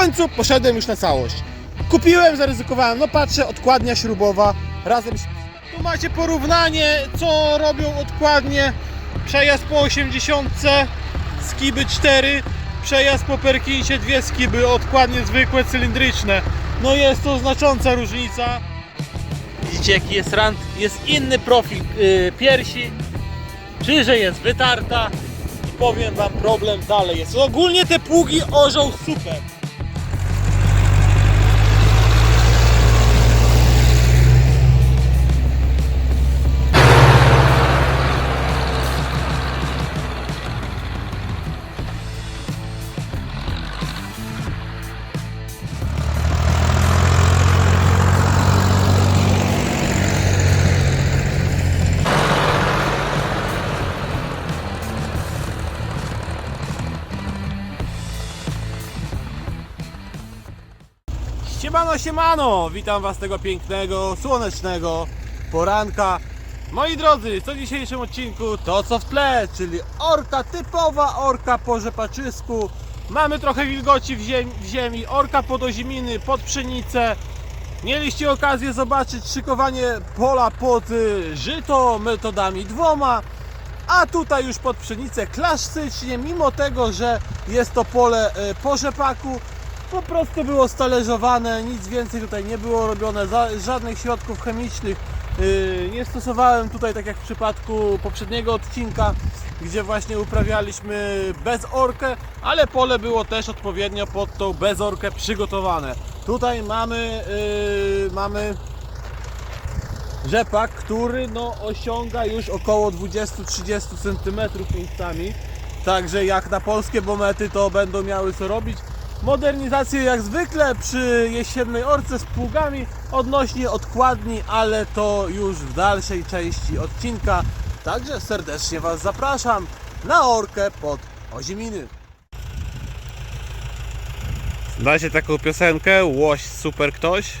końcu poszedłem już na całość. Kupiłem, zaryzykowałem, no patrzę, odkładnia śrubowa razem z... Tu macie porównanie, co robią odkładnie. Przejazd po 80, skiby 4, przejazd po Perkinsie, dwie skiby, odkładnie zwykłe, cylindryczne. No jest to znacząca różnica. Widzicie jaki jest rand? Jest inny profil yy, piersi, Czyże jest wytarta i powiem wam problem dalej jest. Ogólnie te pługi orzeł super. Siemano! Witam was tego pięknego, słonecznego poranka. Moi drodzy, co w dzisiejszym odcinku to co w tle, czyli orka, typowa orka po rzepaczysku. Mamy trochę wilgoci w ziemi, w ziemi orka pod oziminy, pod pszenicę. Mieliście okazję zobaczyć szykowanie pola pod y, żyto metodami dwoma. A tutaj już pod pszenicę klasycznie, mimo tego, że jest to pole y, po rzepaku, po prostu było stalerzowane, nic więcej tutaj nie było robione, żadnych środków chemicznych yy, nie stosowałem tutaj, tak jak w przypadku poprzedniego odcinka, gdzie właśnie uprawialiśmy bezorkę, ale pole było też odpowiednio pod tą bezorkę przygotowane. Tutaj mamy, yy, mamy rzepak, który no, osiąga już około 20-30 cm miejscami. Także jak na polskie bomety to będą miały co robić. Modernizację jak zwykle przy jesiennej orce z pługami odnośnie odkładni, ale to już w dalszej części odcinka. Także serdecznie Was zapraszam na orkę pod Oziminy. Dacie taką piosenkę, Łoś super ktoś?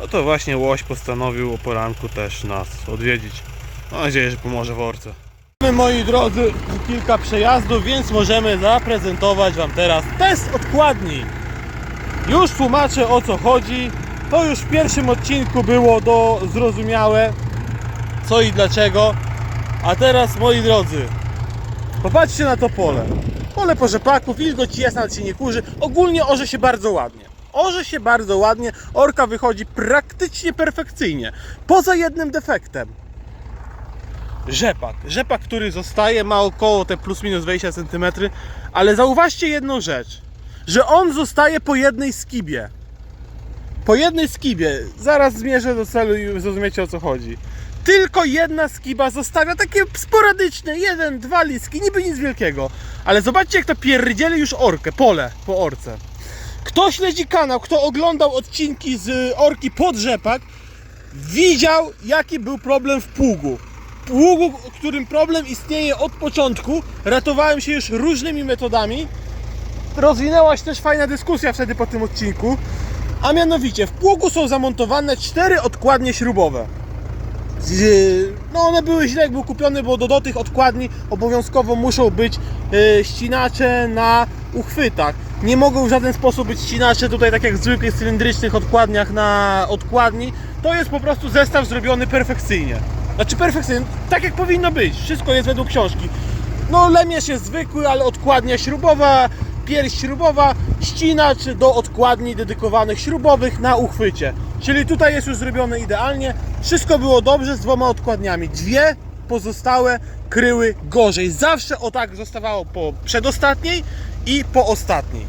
No to właśnie Łoś postanowił o poranku też nas odwiedzić. Mam nadzieję, że pomoże w orce. Moi drodzy kilka przejazdów, więc możemy zaprezentować Wam teraz test odkładni. Już tłumaczę o co chodzi. To już w pierwszym odcinku było do zrozumiałe co i dlaczego. A teraz moi drodzy, popatrzcie na to pole. Pole po rzepaku, wilgoć jest, nawet się nie kurzy. Ogólnie orze się bardzo ładnie. Orze się bardzo ładnie, orka wychodzi praktycznie perfekcyjnie. Poza jednym defektem rzepak. Rzepak, który zostaje, ma około te plus minus 20 cm, ale zauważcie jedną rzecz, że on zostaje po jednej skibie. Po jednej skibie. Zaraz zmierzę do celu i zrozumiecie o co chodzi. Tylko jedna skiba zostawia takie sporadyczne, jeden, dwa liski, niby nic wielkiego. Ale zobaczcie jak to pierdzieli już orkę, pole po orce. Kto śledzi kanał, kto oglądał odcinki z orki pod rzepak, widział jaki był problem w pługu pługu, którym problem istnieje od początku. Ratowałem się już różnymi metodami. Rozwinęła się też fajna dyskusja wtedy po tym odcinku. A mianowicie w pługu są zamontowane cztery odkładnie śrubowe. No one były źle jak był kupiony, bo do, do tych odkładni obowiązkowo muszą być e, ścinacze na uchwytach. Nie mogą w żaden sposób być ścinacze tutaj tak jak w zwykłych cylindrycznych odkładniach na odkładni. To jest po prostu zestaw zrobiony perfekcyjnie. Znaczy perfekcyjnie, tak jak powinno być. Wszystko jest według książki. No lemierz jest zwykły, ale odkładnia śrubowa, pierś śrubowa, ścinacz do odkładni dedykowanych śrubowych na uchwycie. Czyli tutaj jest już zrobione idealnie. Wszystko było dobrze z dwoma odkładniami. Dwie pozostałe kryły gorzej. Zawsze o tak zostawało po przedostatniej i po ostatniej.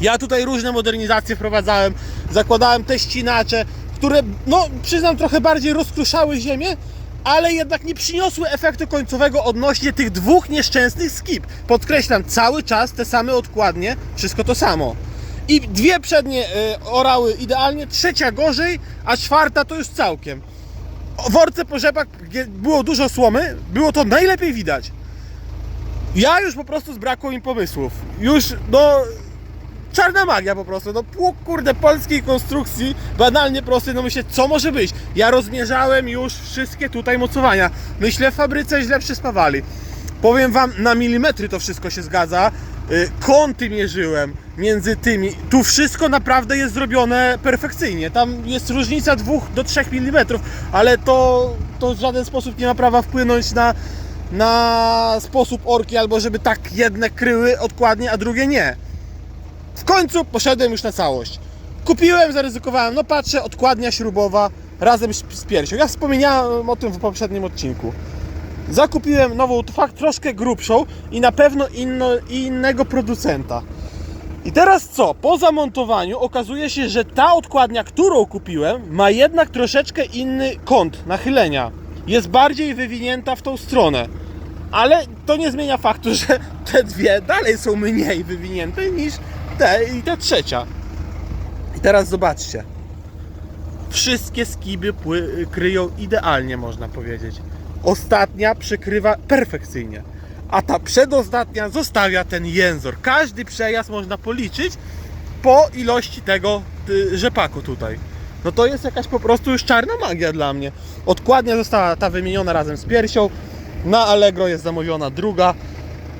Ja tutaj różne modernizacje wprowadzałem, zakładałem te ścinacze, które, no przyznam, trochę bardziej rozkruszały ziemię, ale jednak nie przyniosły efektu końcowego odnośnie tych dwóch nieszczęsnych skip. Podkreślam, cały czas te same odkładnie, wszystko to samo. I dwie przednie e, orały idealnie, trzecia gorzej, a czwarta to już całkiem. W orce po gdzie było dużo słomy, było to najlepiej widać. Ja już po prostu zbrakło mi pomysłów. Już, no, czarna magia po prostu. No pług kurde polskiej konstrukcji, banalnie prosty, no myślę, co może być? Ja rozmierzałem już wszystkie tutaj mocowania. Myślę, w fabryce źle przyspawali. Powiem wam, na milimetry to wszystko się zgadza. y, kąty mierzyłem między tymi. Tu wszystko naprawdę jest zrobione perfekcyjnie. Tam jest różnica 2 do 3 mm, ale to, to w żaden sposób nie ma prawa wpłynąć na, na sposób orki, albo żeby tak jedne kryły odkładnie, a drugie nie. W końcu poszedłem już na całość. Kupiłem, zaryzykowałem, no patrzę, odkładnia śrubowa razem z piersią. Ja wspomniałem o tym w poprzednim odcinku. Zakupiłem nową, fakt troszkę grubszą i na pewno inno, innego producenta. I teraz co? Po zamontowaniu okazuje się, że ta odkładnia, którą kupiłem, ma jednak troszeczkę inny kąt nachylenia. Jest bardziej wywinięta w tą stronę. Ale to nie zmienia faktu, że te dwie dalej są mniej wywinięte niż te i ta trzecia. I teraz zobaczcie. Wszystkie skiby pły- kryją idealnie, można powiedzieć. Ostatnia przykrywa perfekcyjnie, a ta przedostatnia zostawia ten jęzor. Każdy przejazd można policzyć po ilości tego y, rzepaku tutaj. No to jest jakaś po prostu już czarna magia dla mnie. Odkładnia została ta wymieniona razem z piersią. Na Allegro jest zamówiona druga.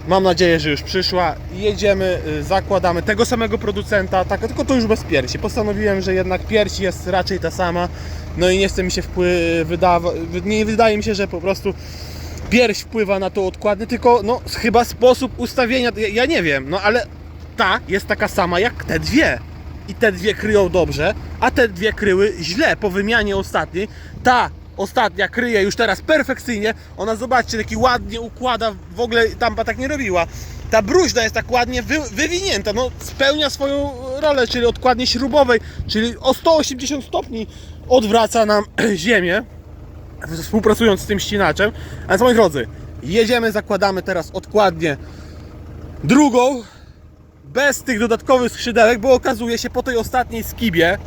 Mam nadzieję, że już przyszła. Jedziemy, y, zakładamy tego samego producenta, tak, tylko to już bez piersi. Postanowiłem, że jednak pierś jest raczej ta sama. No i nie chce mi się wpływ, wydawa, wy- nie wydaje mi się, że po prostu pierś wpływa na tą odkładnię, tylko no chyba sposób ustawienia, ja, ja nie wiem, no ale ta jest taka sama jak te dwie. I te dwie kryją dobrze, a te dwie kryły źle po wymianie ostatniej. Ta ostatnia kryje już teraz perfekcyjnie. Ona zobaczcie, taki ładnie układa, w ogóle tampa tak nie robiła. Ta bruźna jest tak ładnie wy, wywinięta, no spełnia swoją rolę, czyli odkładnie śrubowej, czyli o 180 stopni odwraca nam ziemię współpracując z tym ścinaczem. A więc moi drodzy, jedziemy, zakładamy teraz odkładnie drugą, bez tych dodatkowych skrzydełek, bo okazuje się po tej ostatniej skibie,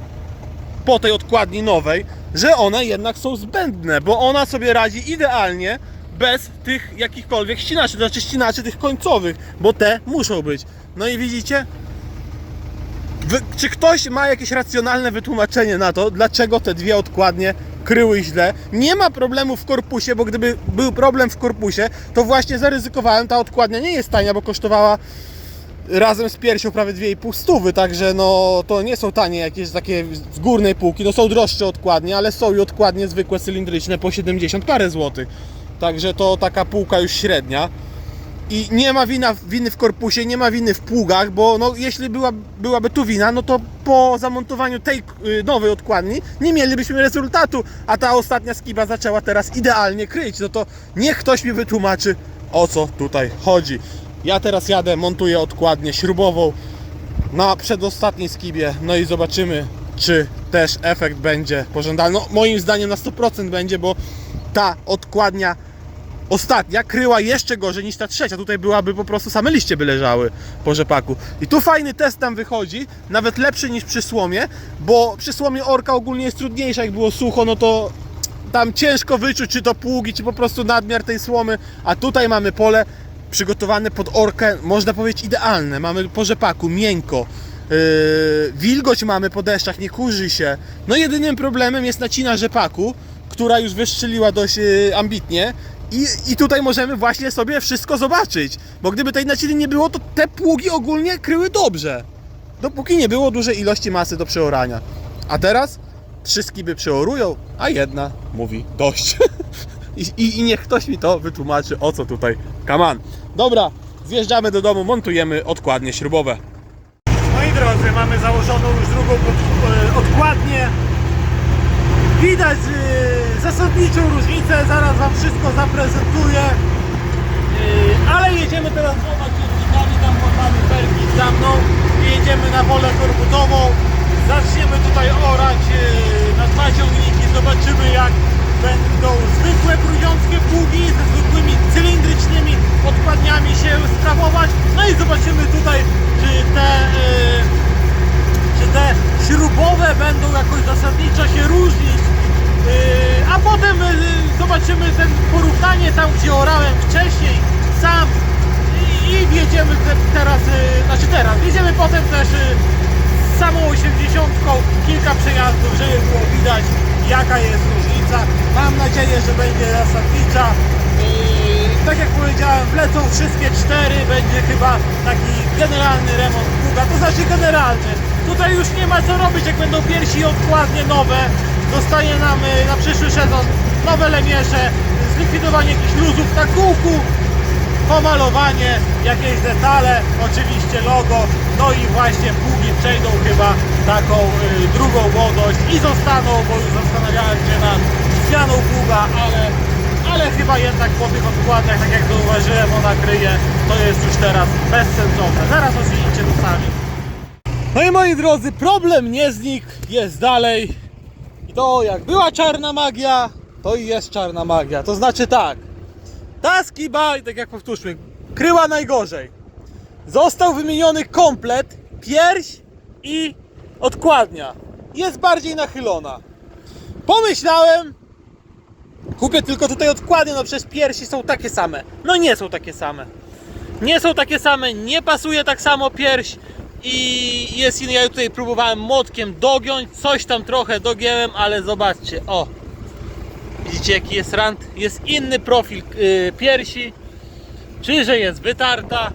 po tej odkładni nowej, że one jednak są zbędne, bo ona sobie radzi idealnie bez tych jakichkolwiek ścinaczy, to znaczy ścinaczy tych końcowych, bo te muszą być. No i widzicie, Wy, czy ktoś ma jakieś racjonalne wytłumaczenie na to, dlaczego te dwie odkładnie kryły źle? Nie ma problemu w korpusie, bo gdyby był problem w korpusie, to właśnie zaryzykowałem. Ta odkładnia nie jest tania, bo kosztowała razem z piersią prawie 2,5 stówy, także no to nie są tanie jakieś takie z górnej półki, no są droższe odkładnie, ale są i odkładnie zwykłe cylindryczne po 70 parę złotych. Także to taka półka już średnia. I nie ma wina, winy w korpusie, nie ma winy w pługach, bo no, jeśli była, byłaby tu wina, no to po zamontowaniu tej y, nowej odkładni nie mielibyśmy rezultatu, a ta ostatnia skiba zaczęła teraz idealnie kryć. No to niech ktoś mi wytłumaczy, o co tutaj chodzi. Ja teraz jadę, montuję odkładnię śrubową na przedostatniej skibie, no i zobaczymy, czy też efekt będzie pożądany. No, moim zdaniem na 100% będzie, bo ta odkładnia ostatnia kryła jeszcze gorzej niż ta trzecia. Tutaj byłaby po prostu same liście by leżały po rzepaku. I tu fajny test tam wychodzi, nawet lepszy niż przy słomie, bo przy słomie orka ogólnie jest trudniejsza, jak było sucho, no to tam ciężko wyczuć, czy to pługi, czy po prostu nadmiar tej słomy, a tutaj mamy pole przygotowane pod orkę, można powiedzieć idealne. Mamy po rzepaku, miękko, Yy, wilgoć mamy po deszczach, nie kurzy się. No jedynym problemem jest nacina rzepaku, która już wystrzeliła dość yy, ambitnie. I, I tutaj możemy właśnie sobie wszystko zobaczyć. Bo gdyby tej naciny nie było, to te pługi ogólnie kryły dobrze. Dopóki nie było dużej ilości masy do przeorania. A teraz trzy skiby przeorują, a jedna mówi dość. I, i, I niech ktoś mi to wytłumaczy, o co tutaj kaman. Dobra, zjeżdżamy do domu, montujemy odkładnie śrubowe. Moi drodzy, mamy założoną już drugą e, odkładnię. Widać e, zasadniczą różnicę, zaraz Wam wszystko zaprezentuję. E, Ale jedziemy teraz dwoma ciągnikami, tam mamy belki za mną i jedziemy na wolę korbutową. Zaczniemy tutaj orać na dwa ciągniki, zobaczymy jak będą zwykłe grudziąckie pługi ze zwykłymi cylindrycznymi odkładniami się sprawować. No i zobaczymy tutaj, czy te e, czy te śrubowe będą jakoś zasadniczo się różnić. Yy, a potem yy, zobaczymy ten porównanie tam, gdzie orałem wcześniej sam i, i wjedziemy te, teraz, yy, znaczy teraz, wjedziemy potem też yy, samą 80 kilka przejazdów, żeby było widać jaka jest różnica. Mam nadzieję, że będzie zasadnicza. Yy, tak jak powiedziałem, powiedziałem, wlecą wszystkie cztery, będzie chyba taki generalny remont pługa, to znaczy generalny. Tutaj już nie ma co robić, jak będą piersi odkładnie nowe, zostaje nam y, na przyszły sezon nowe lemierze, zlikwidowanie jakichś luzów na kółku, pomalowanie, jakieś detale, oczywiście logo, no i właśnie pługi przejdą chyba taką y, drugą młodość i zostaną, bo już zastanawiałem się nad zmianą pługa, ale, ale chyba jednak po tych odkładach, tak jak zauważyłem, ona kryje, to jest już teraz bezsensowne. Zaraz ocenicie to sami. No i moi drodzy, problem nie znikł, jest dalej. I to jak była czarna magia, to i jest czarna magia. To znaczy tak, ta skiba, tak jak powtórzmy, kryła najgorzej. Został wymieniony komplet, pierś i odkładnia. Jest bardziej nachylona. Pomyślałem, kupię tylko tutaj odkładnie, no przecież piersi są takie same. No nie są takie same. Nie są takie same, nie pasuje tak samo pierś i jest inny. Ja tutaj próbowałem młotkiem dogiąć, coś tam trochę dogięłem, ale zobaczcie, o, Widzicie jaki jest rant? Jest inny profil yy, piersi. Czy że jest wytarta?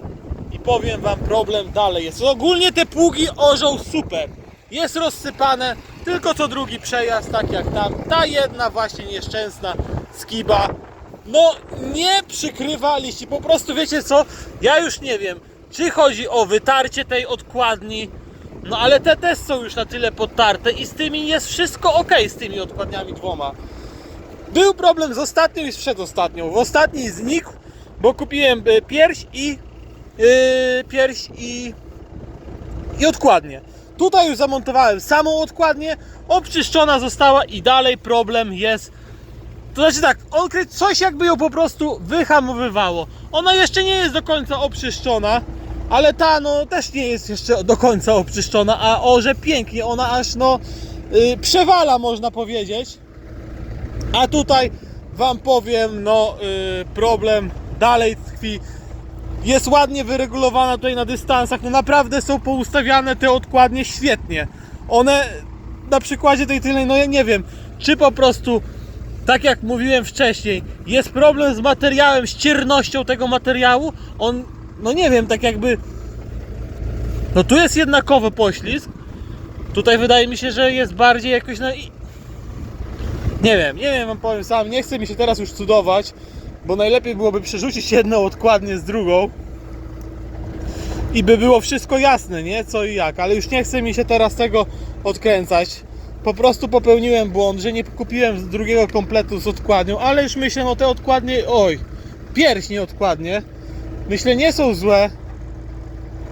I powiem wam problem dalej jest. Ogólnie te pługi orzą super. Jest rozsypane, tylko co drugi przejazd, tak jak tam. Ta jedna właśnie nieszczęsna skiba. No nie przykrywa liści. Po prostu wiecie co? Ja już nie wiem, czy chodzi o wytarcie tej odkładni. No ale te też są już na tyle podtarte i z tymi jest wszystko ok z tymi odkładniami dwoma. Był problem z ostatnią i z przedostatnią. W ostatniej znikł, bo kupiłem y, pierś i yy, pierś i, i odkładnię. Tutaj już zamontowałem samą odkładnię, obczyszczona została i dalej problem jest. To znaczy tak, on coś jakby ją po prostu wyhamowywało. Ona jeszcze nie jest do końca oczyszczona, ale ta no też nie jest jeszcze do końca oczyszczona, a orze pięknie, ona aż no yy, przewala można powiedzieć. A tutaj Wam powiem, no y, problem dalej tkwi. Jest ładnie wyregulowana tutaj na dystansach. No naprawdę są poustawiane te odkładnie świetnie. One na przykładzie tej tylnej, no ja nie wiem, czy po prostu tak jak mówiłem wcześniej, jest problem z materiałem, z ciernością tego materiału. On, no nie wiem, tak jakby. No tu jest jednakowy poślizg. Tutaj wydaje mi się, że jest bardziej jakoś i nie wiem, nie wiem, wam powiem sam, nie chcę mi się teraz już cudować, bo najlepiej byłoby przerzucić jedną odkładnię z drugą i by było wszystko jasne, nie? Co i jak, ale już nie chce mi się teraz tego odkręcać. Po prostu popełniłem błąd, że nie kupiłem drugiego kompletu z odkładnią, ale już myślę, no te odkładnie, oj, pierśnie odkładnie, myślę, nie są złe,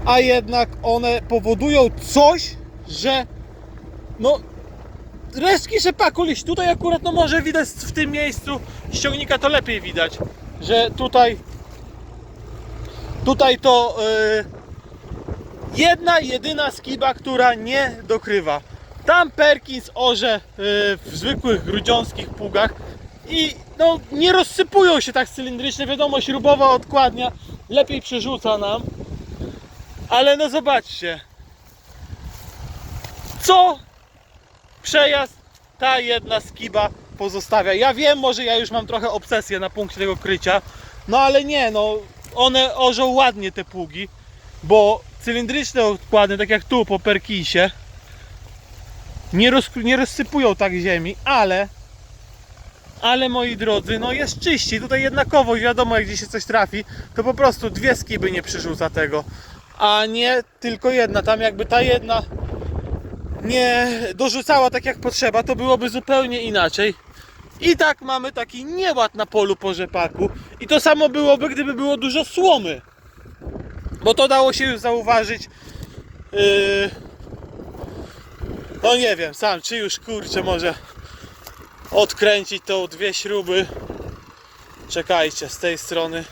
a jednak one powodują coś, że no resztki rzepaku liść. Tutaj akurat no może widać w tym miejscu ściągnika to lepiej widać, że tutaj tutaj to yy, jedna jedyna skiba, która nie dokrywa. Tam Perkins orze yy, w zwykłych grudziąckich pługach i no nie rozsypują się tak cylindrycznie, wiadomo śrubowa odkładnia lepiej przerzuca nam. Ale no zobaczcie. Co przejazd ta jedna skiba pozostawia. Ja wiem, może ja już mam trochę obsesję na punkcie tego krycia, no ale nie, no one orzą ładnie te pługi, bo cylindryczne odkłady, tak jak tu po Perkinsie, nie, roz, nie rozsypują tak ziemi, ale ale moi drodzy, no jest czyściej, tutaj jednakowo wiadomo jak gdzieś się coś trafi, to po prostu dwie skiby nie przerzuca tego, a nie tylko jedna, tam jakby ta jedna nie dorzucała tak jak potrzeba, to byłoby zupełnie inaczej. I tak mamy taki nieład na polu po rzepaku. I to samo byłoby, gdyby było dużo słomy. Bo to dało się już zauważyć. Yy... No nie wiem, sam czy już kurczę może odkręcić tą dwie śruby. Czekajcie, z tej strony.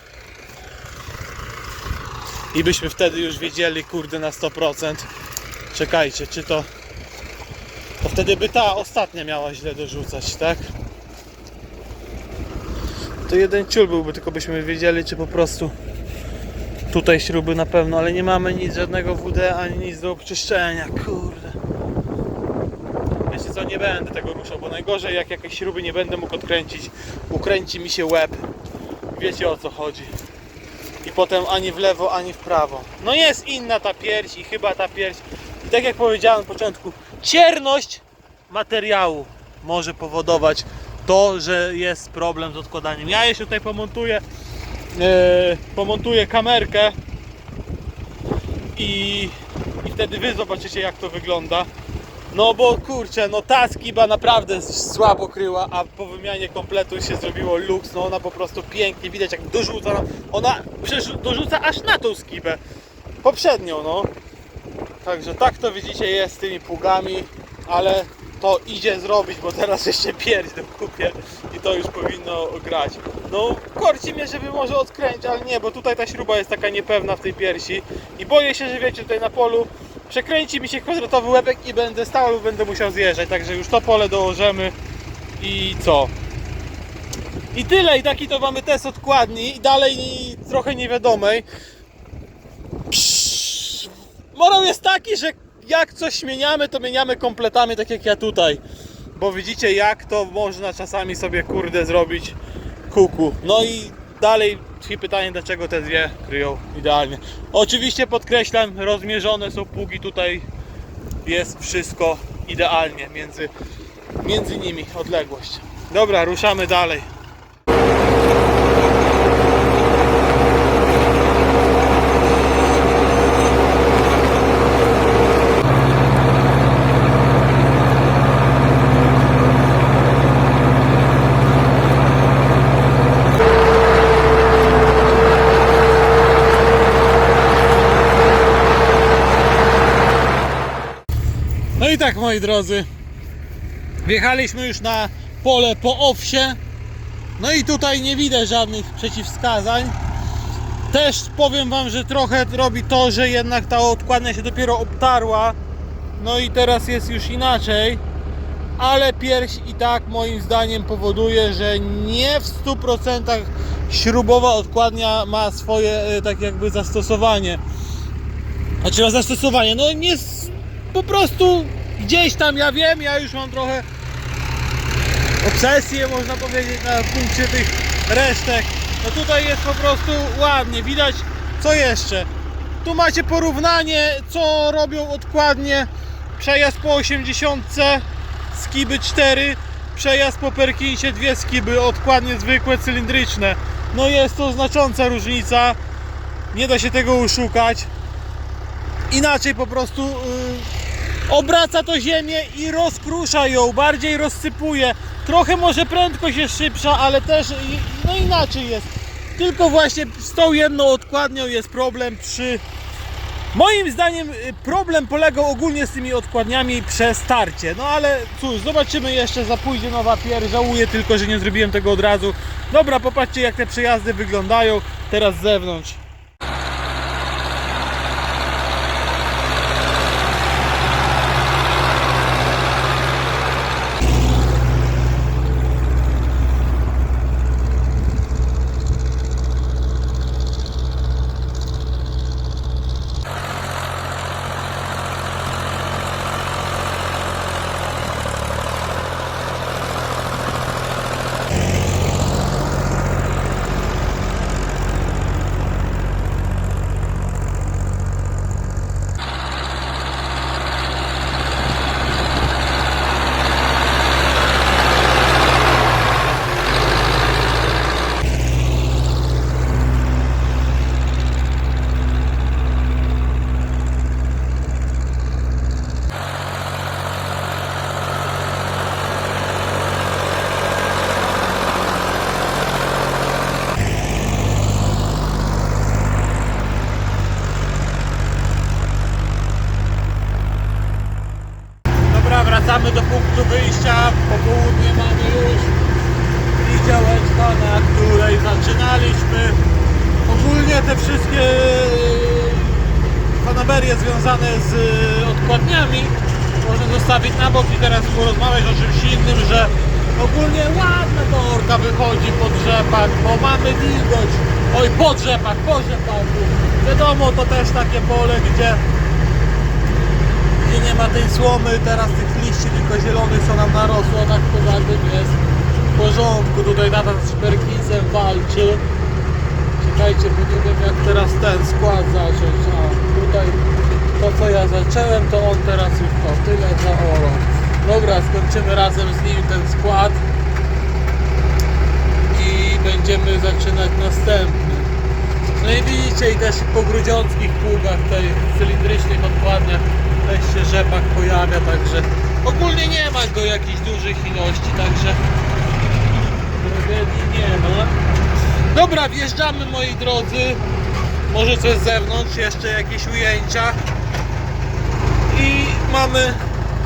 I byśmy wtedy już wiedzieli, kurde, na 100%. Czekajcie, czy to to wtedy by ta ostatnia miała źle dorzucać, tak? To jeden ciul byłby, tylko byśmy wiedzieli, czy po prostu tutaj śruby na pewno, ale nie mamy nic, żadnego WD, ani nic do obczyszczenia, kurde. Wiecie co, nie będę tego ruszał, bo najgorzej jak jakieś śruby nie będę mógł odkręcić, ukręci mi się łeb. Wiecie o co chodzi. i potem ani w lewo, ani w prawo. No jest inna ta pierś i chyba ta pierś. I tak jak powiedziałem na początku, cierność materiału może powodować to, że jest problem z odkładaniem. Ja jeszcze tutaj pomontuję, e, pomontuję kamerkę i, i wtedy wy zobaczycie jak to wygląda. No bo kurczę, no ta skiba naprawdę słabo kryła, a po wymianie kompletu się zrobiło luks, no ona po prostu pięknie, widać jak dorzuca, ona dorzuca aż na tą skibę, poprzednią no. Także tak to widzicie jest z tymi pługami, ale to idzie zrobić, bo teraz jeszcze pierdź kupię i to już powinno grać. No korci mnie, żeby może odkręcić, ale nie, bo tutaj ta śruba jest taka niepewna w tej piersi i boję się, że wiecie, tutaj na polu przekręci mi się kwadratowy łebek i będę stał będę musiał zjeżdżać, także już to pole dołożymy i co? I tyle, i taki to mamy test odkładni i dalej trochę niewiadomej. Morał jest taki, że jak coś śmieniamy, to mieniamy kompletami, tak jak ja tutaj. Bo widzicie, jak to można czasami sobie kurde zrobić kuku. No i dalej tkwi pytanie, dlaczego te dwie kryją idealnie. Oczywiście podkreślam, rozmierzone są pługi tutaj. Jest wszystko idealnie między, między nimi odległość. Dobra, ruszamy dalej. Tak moi drodzy, wjechaliśmy już na pole po owsie. No i tutaj nie widać żadnych przeciwwskazań. Też powiem Wam, że trochę robi to, że jednak ta odkładnia się dopiero obtarła. No i teraz jest już inaczej. Ale pierś i tak moim zdaniem powoduje, że nie w 100% śrubowa odkładnia ma swoje e, tak jakby zastosowanie. Znaczy ma zastosowanie, no nie po prostu gdzieś tam ja wiem, ja już mam trochę obsesję można powiedzieć na punkcie tych resztek. No tutaj jest po prostu ładnie, widać co jeszcze. Tu macie porównanie co robią odkładnie. Przejazd po 80, skiby 4, przejazd po Perkinsie, dwie skiby, odkładnie zwykłe, cylindryczne. No jest to znacząca różnica. Nie da się tego uszukać. Inaczej po prostu yy, obraca to ziemię i rozkrusza ją, bardziej rozsypuje. Trochę może prędkość jest szybsza, ale też no inaczej jest. Tylko właśnie z tą jedną odkładnią jest problem przy Moim zdaniem y, problem polegał ogólnie z tymi odkładniami przez starcie. No ale cóż, zobaczymy jeszcze, za pójdzie nowa pier. Żałuję tylko, że nie zrobiłem tego od razu. Dobra, popatrzcie jak te przejazdy wyglądają teraz z zewnątrz. Dobra, wracamy do punktu wyjścia. Popołudnie mamy już i działeczka, na której zaczynaliśmy. Ogólnie te wszystkie fanaberie związane z y, odkładniami można zostawić na bok i teraz porozmawiać o czymś innym, że ogólnie ładna to orka wychodzi po drzepach, bo mamy wilgoć. Oj, po drzepach, po rzepaku. Wiadomo, to też takie pole, gdzie gdzie nie ma tej słomy, teraz tych liści tylko zielonych co nam narosło, tak poza tym jest w porządku. Tutaj tata z Perkinsem walczy. Czy Czekajcie, bo nie wiem jak teraz ten skład zacząć. A tutaj to co ja zacząłem, to on teraz już o tyle zaorał. Dobra, skończymy razem z nim ten skład i będziemy zaczynać następny. No i widzicie i też po grudziąckich pługach, tej cylindrycznych odkładniach też się rzepak pojawia, także ogólnie nie ma go jakichś dużych ilości, także tragedii nie ma. Dobra, wjeżdżamy moi drodzy. Może coś z zewnątrz, jeszcze jakieś ujęcia. I mamy,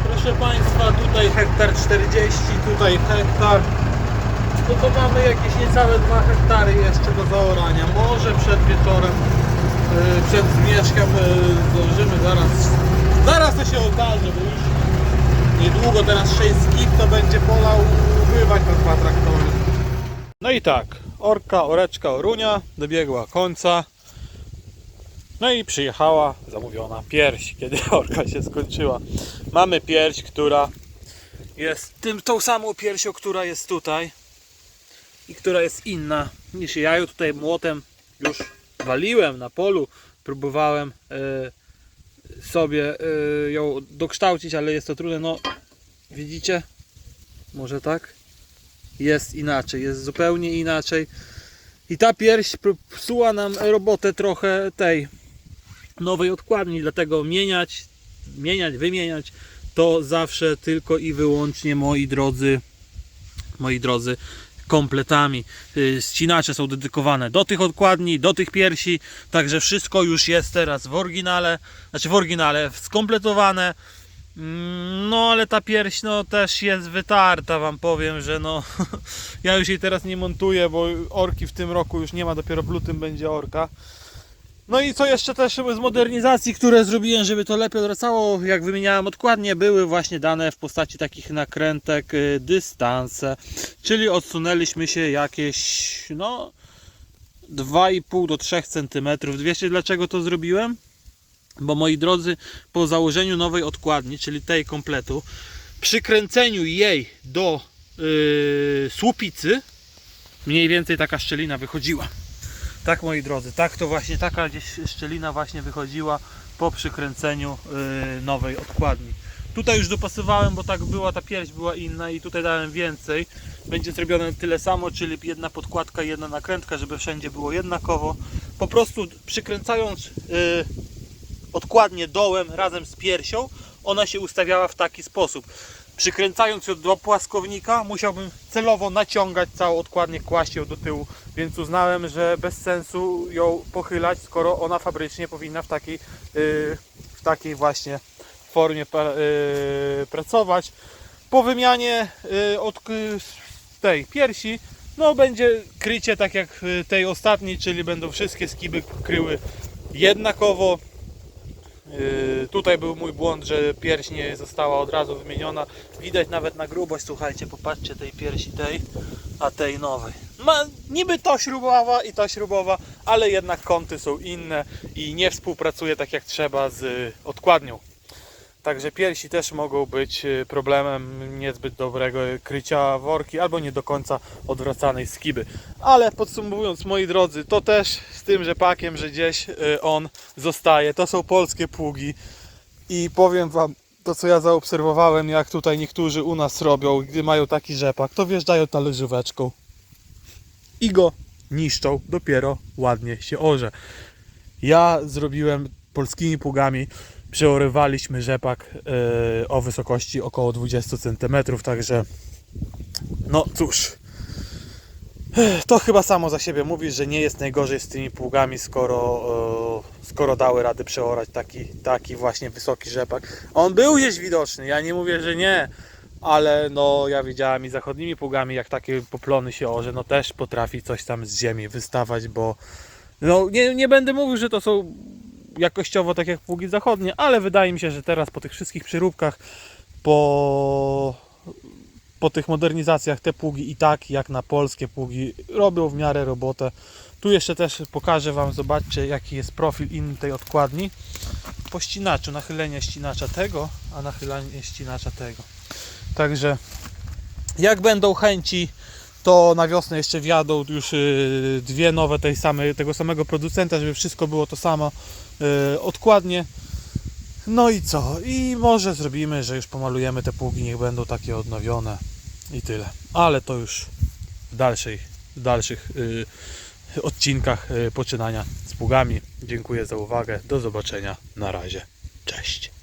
proszę Państwa, tutaj hektar 40, tutaj hektar. No to mamy jakieś niecałe 2 hektary jeszcze do zaorania. Może przed wieczorem, yy, przed zmierzchem yy, zdążymy zaraz. Zaraz to się okaże, bo już niedługo teraz 6 skip to będzie pola ubywać na dwa traktory. No i tak, orka, oreczka, orunia dobiegła końca. No i przyjechała zamówiona pierś, kiedy orka się skończyła. Mamy pierś, która jest tym, tą samą piersią, która jest tutaj i która jest inna niż ja ją tutaj młotem już waliłem na polu. Próbowałem e, sobie e, ją dokształcić, ale jest to trudne. No, widzicie? Może tak? Jest inaczej, jest zupełnie inaczej. I ta pierś psuła nam robotę trochę tej nowej odkładni, dlatego mieniać, mieniać, wymieniać to zawsze tylko i wyłącznie moi drodzy, moi drodzy, kompletami. Y, Ścinacze są dedykowane do tych odkładni, do tych piersi, także wszystko już jest teraz w oryginale, znaczy w oryginale skompletowane. Mm, No ale ta pierś no też jest wytarta, wam powiem, że no ja już jej teraz nie montuję, bo orki w tym roku już nie ma, dopiero w lutym będzie orka. No i co jeszcze też z modernizacji, które zrobiłem, żeby to lepiej odwracało, jak wymieniałem odkładnie, były właśnie dane w postaci takich nakrętek y, dystanse, czyli odsunęliśmy się jakieś no 2,5 do 3 cm. Wiecie dlaczego to zrobiłem? Bo moi drodzy, po założeniu nowej odkładni, czyli tej kompletu, przykręceniu jej do yy, słupicy, mniej więcej taka szczelina wychodziła. Tak moi drodzy, tak to właśnie taka gdzieś szczelina właśnie wychodziła po przykręceniu yy, nowej odkładni. Tutaj już dopasowałem, bo tak była, ta pierś była inna i tutaj dałem więcej. Będzie zrobione tyle samo, czyli jedna podkładka jedna nakrętka, żeby wszędzie było jednakowo. Po prostu przykręcając yy, odkładnie dołem razem z piersią, ona się ustawiała w taki sposób. Przykręcając ją do płaskownika, musiałbym celowo naciągać całą odkładnię, kłaść ją do tyłu, więc uznałem, że bez sensu ją pochylać, skoro ona fabrycznie powinna w takiej, yy, w takiej właśnie formie yy, pracować. Po wymianie yy, od tej piersi, no będzie krycie tak jak tej ostatniej, czyli będą wszystkie skiby kryły jednakowo. Yy, tutaj był mój błąd, że pierś nie została od razu wymieniona. Widać nawet na grubość, słuchajcie, popatrzcie tej piersi tej, a tej nowej. Ma, niby to śrubowa i to śrubowa, ale jednak kąty są inne i nie współpracuje tak jak trzeba z y, odkładnią. Także piersi też mogą być y, problemem niezbyt dobrego krycia worki albo nie do końca odwracanej skiby. Ale podsumowując moi drodzy, to też z tym rzepakiem, że gdzieś y, on zostaje. To są polskie pługi i powiem wam to co ja zaobserwowałem jak tutaj niektórzy u nas robią, gdy mają taki rzepak, to wjeżdżają talerzóweczką i go niszczą, dopiero ładnie się orze. Ja zrobiłem polskimi pługami, przeorywaliśmy rzepak e, o wysokości około 20 cm, także no cóż. To chyba samo za siebie mówi, że nie jest najgorzej z tymi pługami, skoro, e, skoro dały rady przeorać taki, taki właśnie wysoki rzepak. On był gdzieś widoczny, ja nie mówię, że nie, ale no ja widziałem i zachodnimi pługami, jak takie poplony się orze, no też potrafi coś tam z ziemi wystawać, bo no nie, nie będę mówił, że to są jakościowo tak jak pługi zachodnie, ale wydaje mi się, że teraz po tych wszystkich przeróbkach, po, po tych modernizacjach te pługi i tak jak na polskie pługi robią w miarę robotę. Tu jeszcze też pokażę Wam, zobaczcie jaki jest profil inny tej odkładni. Po ścinaczu, nachylenie ścinacza tego, a nachylenie ścinacza tego. Także jak będą chęci, to na wiosnę jeszcze wjadą już y, dwie nowe tej samej, tego samego producenta, żeby wszystko było to samo odkładnie. No i co? I może zrobimy, że już pomalujemy te pługi, niech będą takie odnowione i tyle. Ale to już w, dalszej, w dalszych y, odcinkach y, poczynania z pługami. Dziękuję za uwagę. Do zobaczenia. Na razie. Cześć.